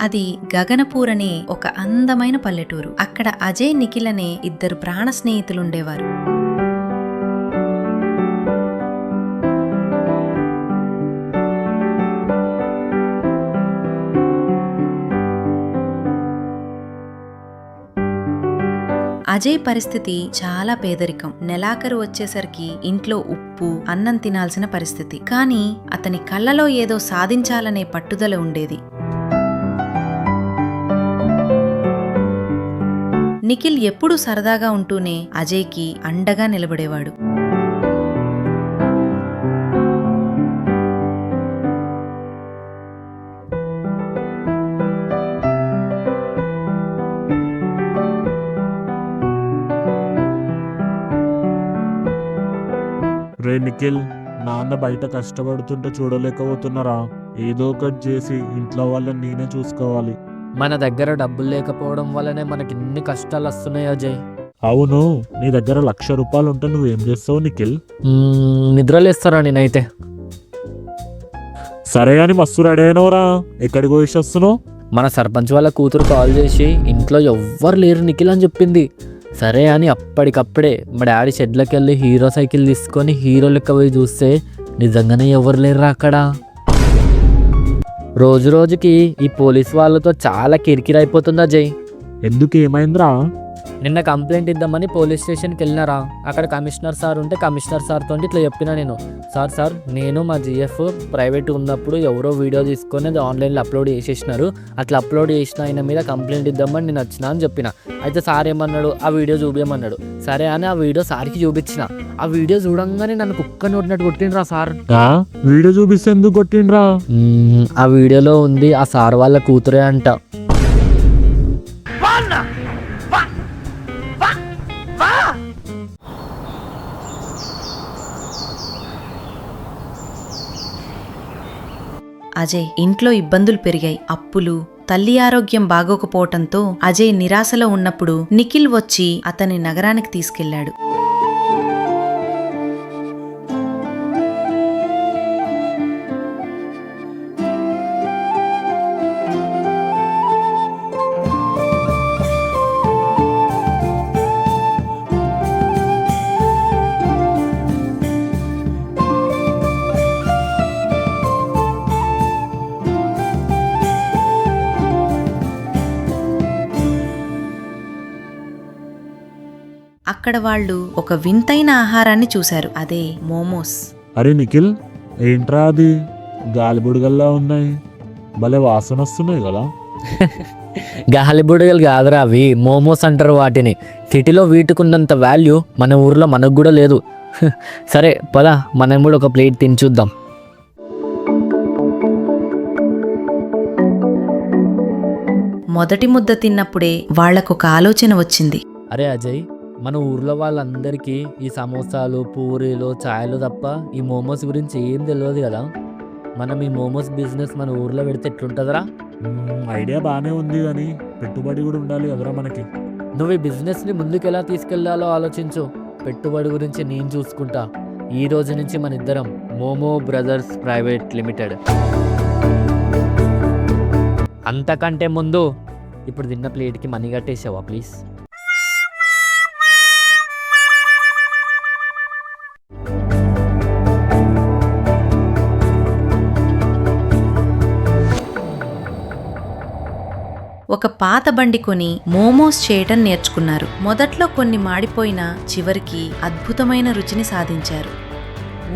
అది గగనపూర్ అనే ఒక అందమైన పల్లెటూరు. అక్కడ అజయ్ నిఖిల్ అనే ఇద్దరు ప్రాణ స్నేహితులుండేవారు. అజయ్ పరిస్థితి చాలా పేదరికం. నెలాఖరు వచ్చేసరికి ఇంట్లో ఉప్పు అన్నం తినాల్సిన పరిస్థితి. కానీ అతని కళ్ళలో ఏదో సాధించాలనే పట్టుదల ఉండేది. నిఖిల్ ఎప్పుడూ సరదాగా ఉంటూనే అజయ్కి అండగా నిలబడేవాడు. రే నిఖిల్ నాన్న బయట కష్టపడుతుంటే చూడలేకపోతున్నారా? ఏదో ఒకటి చేసి ఇంట్లో వాళ్ళని నేనే చూసుకోవాలి. మన దగ్గర డబ్బులు లేకపోవడం వల్లనే మనకి ఇన్ని కష్టాలు వస్తున్నాయి అజయ్ అవును నీ దగ్గర లక్ష రూపాయలు ఉంటే నువ్వేం చేస్తావు నిఖిల్? నిద్రలేస్తారా నేనైతే? సరే అని మస్తు రెడీ అయినవరా. ఎక్కడికి పోయి వస్తున్నావు? మన సర్పంచ్ వాళ్ళ కూతురు కాల్ చేసి ఇంట్లో ఎవ్వరు లేరు నిఖిల్ అని చెప్పింది. సరే అని అప్పటికప్పుడే మా డాడీ షెడ్లోకి వెళ్ళి హీరో సైకిల్ తీసుకొని హీరో లెక్క పోయి చూస్తే నిజంగానే ఎవరు లేరురా అక్కడ? రోజు రోజుకి ఈ పోలీస్ వాళ్ళతో చాలా కిరికిరైపోతుందా జై? ఎందుకు ఏమైందిరా? నిన్న కంప్లైంట్ ఇద్దామని పోలీస్ స్టేషన్కి వెళ్ళినారా? అక్కడ కమిషనర్ సార్ ఉంటే కమిషనర్ సార్ తోటి ఇట్లా చెప్పిన నేను. సార్ సార్ నేను మా జిఎఫ్ ప్రైవేట్ ఉన్నప్పుడు ఎవరో వీడియో తీసుకొని అది ఆన్లైన్లో అప్లోడ్ చేసేసినారు. అట్లా అప్లోడ్ చేసిన ఆయన మీద కంప్లైంట్ ఇద్దామని నేను వచ్చిన అని చెప్పిన. అయితే సార్ ఏమన్నాడు? ఆ వీడియో చూపించమన్నాడు సరే అని ఆ వీడియో సార్కి చూపించిన. ఆ వీడియో చూడంగానే నన్ను కుక్క నోటినట్టు కొట్టిండ్రా సార్? వీడియో చూపిస్తే ఎందుకు కొట్టిండ్రా? ఆ వీడియోలో ఉంది ఆ సార్ వాళ్ళ కూతురే అంట. అజయ్ ఇంట్లో ఇబ్బందులు పెరిగాయి. అప్పులు తల్లి ఆరోగ్యం బాగోకపోవటంతో అజయ్ నిరాశలో ఉన్నప్పుడు నిఖిల్ వచ్చి అతని నగరానికి తీసుకెళ్ళాడు అక్కడ వాళ్ళు ఒక వింతైన ఆహారాన్ని చూశారు. అదే మోమోస్. అరే నిఖిల్ ఏంట్రా అది? గాలిబుడగల్లా ఉన్నాయి. భలే వాసన వస్తున్నాయి కదా. గాలి బుడగలు కాదురా అవి. మోమోస్ అంటారు వాటిని. సిటీలో వీటికున్నంత వాల్యూ మన ఊర్లో మనకు కూడా లేదు. సరే పద. మనం కూడా ఒక ప్లేట్ తిని చూద్దాం. మొదటి ముద్ద తిన్నప్పుడే వాళ్ళకొక ఆలోచన వచ్చింది. అరే అజయ్ మన ఊర్లో వాళ్ళందరికీ ఈ సమోసాలు పూరీలు ఛాయలు తప్ప ఈ మోమోస్ గురించి ఏం తెలియదు కదా. మనం ఈ మోమోస్ బిజినెస్ మన ఊర్లో పెడితే ఎట్లుంటుందిరా? ఐడియా బాగానే ఉంది కానీ పెట్టుబడి కూడా ఉండాలి కదరా మనకి. నువ్వు ఈ బిజినెస్ని ముందుకు ఎలా తీసుకెళ్ళాలో ఆలోచించు. పెట్టుబడి గురించి నేను చూసుకుంటా. ఈ రోజు నుంచి మన ఇద్దరం మోమో బ్రదర్స్ ప్రైవేట్ లిమిటెడ్. అంతకంటే ముందు ఇప్పుడు తిన్న ప్లేట్కి మనీ కట్టేసావా ప్లీజ్? ఒక పాత బండి కొని మోమోస్ చేయటం నేర్చుకున్నారు. మొదట్లో కొన్ని మాడిపోయినా చివరికి అద్భుతమైన రుచిని సాధించారు.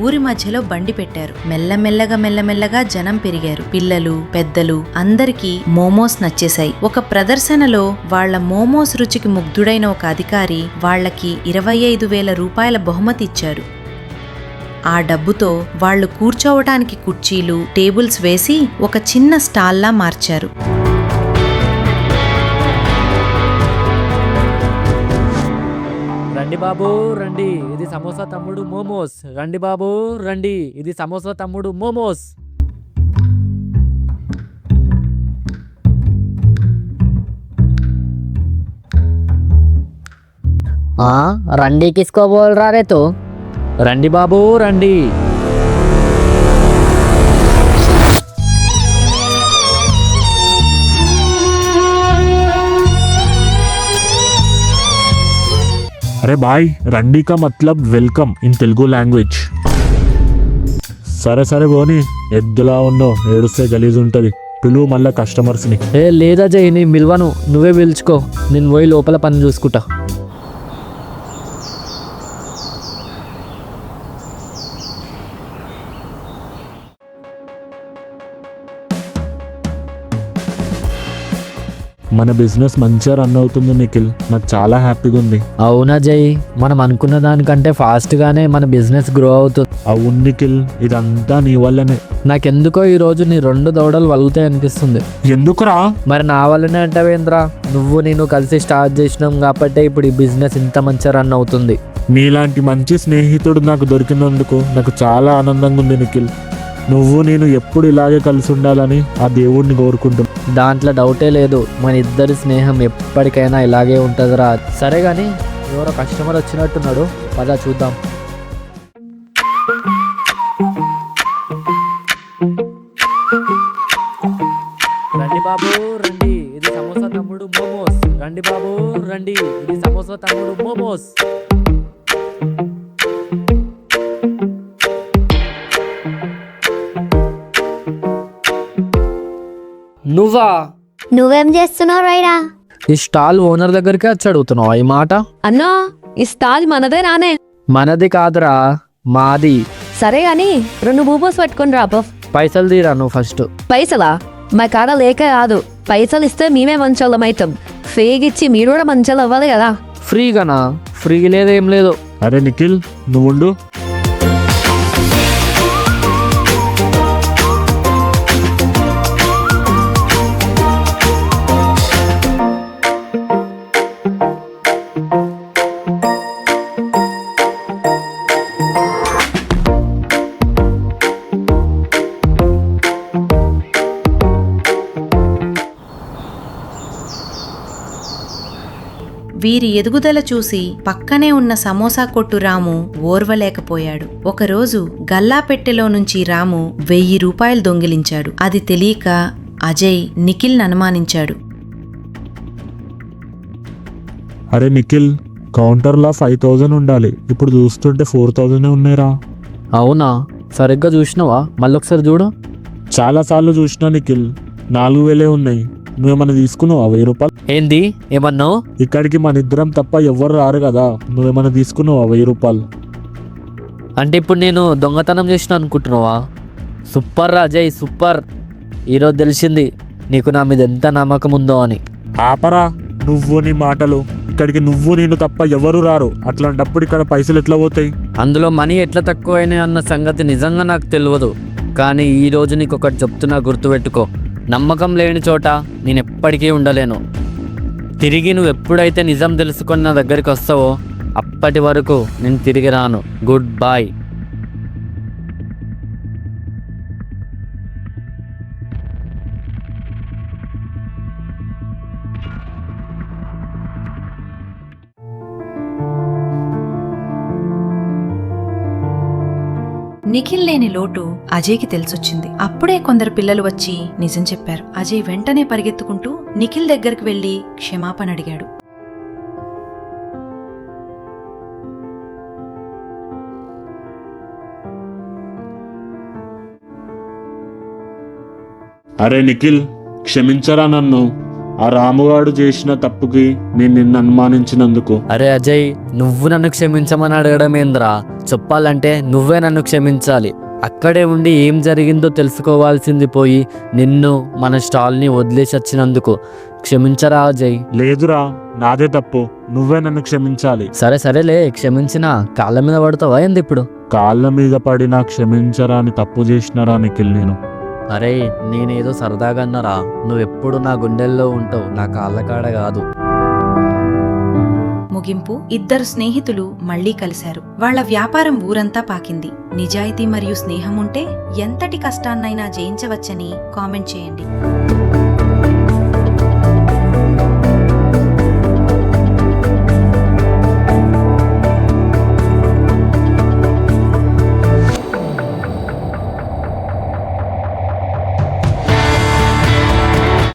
ఊరి మధ్యలో బండి పెట్టారు. మెల్లమెల్లగా మెల్లమెల్లగా జనం పెరిగారు. పిల్లలు పెద్దలు అందరికీ మోమోస్ నచ్చేశాయి. ఒక ప్రదర్శనలో వాళ్ళ మోమోస్ రుచికి ముగ్ధుడైన ఒక అధికారి వాళ్ళకి ఇరవై ఐదు వేల రూపాయల బహుమతి ఇచ్చారు ఆ డబ్బుతో వాళ్ళు కూర్చోవటానికి కుర్చీలు టేబుల్స్ వేసి ఒక చిన్న స్టాల్లా మార్చారు. రండి బాబు రండి ఇది సమోసా తమ్ముడు మోమోస్ రండి బాబు రండి ఇది సమోసా తమ్ముడు మోమోస్ हाँ रंडी किसको बोल रहा रे तू రండి బాబు రండి అరే బాయ్ రండి కా మతలబ్ వెల్కమ్ ఇన్ తెలుగు లాంగ్వేజ్. సరే సరే పోనీ ఎద్దులా ఉన్నో ఏడుస్తే గలీజ్ ఉంటుంది. పిలువు మళ్ళీ కస్టమర్స్ని ఏ లేదా జై నీ మిల్వను నువ్వే పిలుచుకో. నేను పోయి లోపల పని చూసుకుంటా. మన బిజినెస్ మంచిగా రన్ అవుతుంది నిఖిల్. నాకు చాలా హ్యాపీగా ఉంది. అవునా జై? మనం అనుకున్న దానికంటే ఫాస్ట్గానే మన బిజినెస్ గ్రో అవుతుంది. అవును నిఖిల్ ఇదంతా నీ వల్లనే. నాకెందుకో ఈరోజు నీ రెండు దౌడలు వలుగుతాయి అనిపిస్తుంది. ఎందుకురా? మరి నా వల్లనే అంటావేంద్రా? నువ్వు నేను కలిసి స్టార్ట్ చేసినాం కాబట్టి ఇప్పుడు ఈ బిజినెస్ ఇంత మంచిగా రన్ అవుతుంది. నీలాంటి మంచి స్నేహితుడు నాకు దొరికినందుకు నాకు చాలా ఆనందంగా ఉంది నిఖిల్. నువ్వు నేను ఎప్పుడు ఇలాగే కలిసి ఉండాలని ఆ దేవుడిని కోరుకుంటున్నా. దాంట్లో డౌటే లేదు. మన ఇద్దరి స్నేహం ఎప్పటికైనా ఇలాగే ఉంటుందిరా. సరే కానీ ఎవరో కస్టమర్ వచ్చినట్టున్నాడు. పదా చూద్దాం. రండి బాబు రండి. ఇది సమోసా తమ్ముడు మోమోస్. రండి బాబు రండి. ఇది సమోసా తమ్ముడు మోమోస్. నువ్వా? నువ్వేం చేస్తున్నావు రైడా ఈ స్టాల్ ఓనర్ దగ్గరికి వచ్చి అడుగుతున్నావు ఈ మాట? అన్నా ఈ స్టాల్ మనదే రానే మనది కాదురా మాది. సరే గాని రెండు బూబోస్ పట్టుకొని రా బఫ్ పైసలు తీరా నువ్వు ఫస్ట్? పైసలా? మా కాడ లేక కాదు పైసలు ఇస్తే మేమే మంచోళ్ళం అవుతాం ఫేగ్ ఇచ్చి మీరు కూడా మంచోళ్ళు అవ్వాలి కదా. ఫ్రీగానా? ఫ్రీ లేదు ఏం లేదు. అరే నిఖిల్ నువ్వుండు. వీరి ఎదుగుదల చూసి పక్కనే ఉన్న సమోసా కొట్టు రాము ఓర్వలేకపోయాడు. ఒకరోజు గల్లా పెట్టెలో నుంచి రాము వెయ్యి రూపాయలు దొంగిలించాడు. అది తెలియక అజయ్ నిఖిల్ని అనుమానించాడు. అరే నిఖిల్ కౌంటర్లో ఫైవ్ థౌజండ్ ఉండాలి. ఇప్పుడు చూస్తుంటే ఫోర్ థౌజండ్ ఉన్నాయిరా. అవునా? సరిగ్గా చూసినావా? మళ్ళొకసారి చూడు. చాలాసార్లు చూసినా నిఖిల్ నాలుగు వేలే ఉన్నాయి. నువ్వేమైనా తీసుకున్నావా వెయ్యి రూపాయలు? ఏంది? ఏమన్నావు? ఇక్కడికి మన ఇద్దరం తప్ప ఎవ్వరు రారు కదా. నువ్వేమైనా తీసుకున్నావా వెయ్యి రూపాయలు? అంటే ఇప్పుడు నేను దొంగతనం చేసిన అనుకుంటున్నావా? సూపర్ రా అజయ్ సూపర్. ఈరోజు తెలిసింది నీకు నా మీద ఎంత నమ్మకం ఉందో అని. ఆపరా నువ్వు నీ మాటలు. ఇక్కడికి నువ్వు నేను తప్ప ఎవరు రారు. అట్లాంటప్పుడు ఇక్కడ పైసలు ఎట్లా పోతాయి? అందులో మనీ ఎట్లా తక్కువైనాయి అన్న సంగతి నిజంగా నాకు తెలియదు. కానీ ఈ రోజు నీకు ఒకటి చెప్తున్నా గుర్తుపెట్టుకో. నమ్మకం లేని చోట నేను ఎప్పటికీ ఉండలేను. తిరిగి నువ్వు ఎప్పుడైతే నిజం తెలుసుకొని నా దగ్గరికి వస్తావో అప్పటి వరకు నేను తిరిగి రాను. గుడ్ బాయ్ నిఖిల్ లేని లోటు అజయ్కి తెలిసొచ్చింది. అప్పుడే కొందరు పిల్లలు వచ్చి నిజం చెప్పారు. అజయ్ వెంటనే పరిగెత్తుకుంటూ నిఖిల్ దగ్గరికి వెళ్ళి క్షమాపణ అడిగాడు. అరే నిఖిల్ క్షమించరా నన్ను? ఆ రాముగాడు చేసిన తప్పుకి నేను నిన్ను అనుమానించినందుకు. అరే అజయ్ నువ్వు నన్ను క్షమించమని అడగడం ఏంద్రా? చెప్పాలంటే నువ్వే నన్ను క్షమించాలి. అక్కడే ఉండి ఏం జరిగిందో తెలుసుకోవాల్సింది పోయి నిన్ను మన స్టాల్ని వదిలేసి వచ్చినందుకు. క్షమించరా అజయ్? లేదురా నాదే తప్పు. నువ్వే నన్ను క్షమించాలి. సరే సరేలే క్షమించిన కాళ్ళ మీద పడతావా ఏంది ఇప్పుడు? కాళ్ళ మీద పడి నా క్షమించరా అని తప్పు చేసినరా నిఖిల్ నేను. అరే నేనేదో సరదాగా అన్నారా? నువ్వెప్పుడు నా గుండెల్లో ఉంటావు నా కాళ్ళ కాడ కాదు. ముగింపు ఇద్దరు స్నేహితులు మళ్ళీ కలిశారు. వాళ్ళ వ్యాపారం ఊరంతా పాకింది. నిజాయితీ మరియు స్నేహం ఉంటే ఎంతటి కష్టాన్నైనా జయించవచ్చని కామెంట్ చేయండి.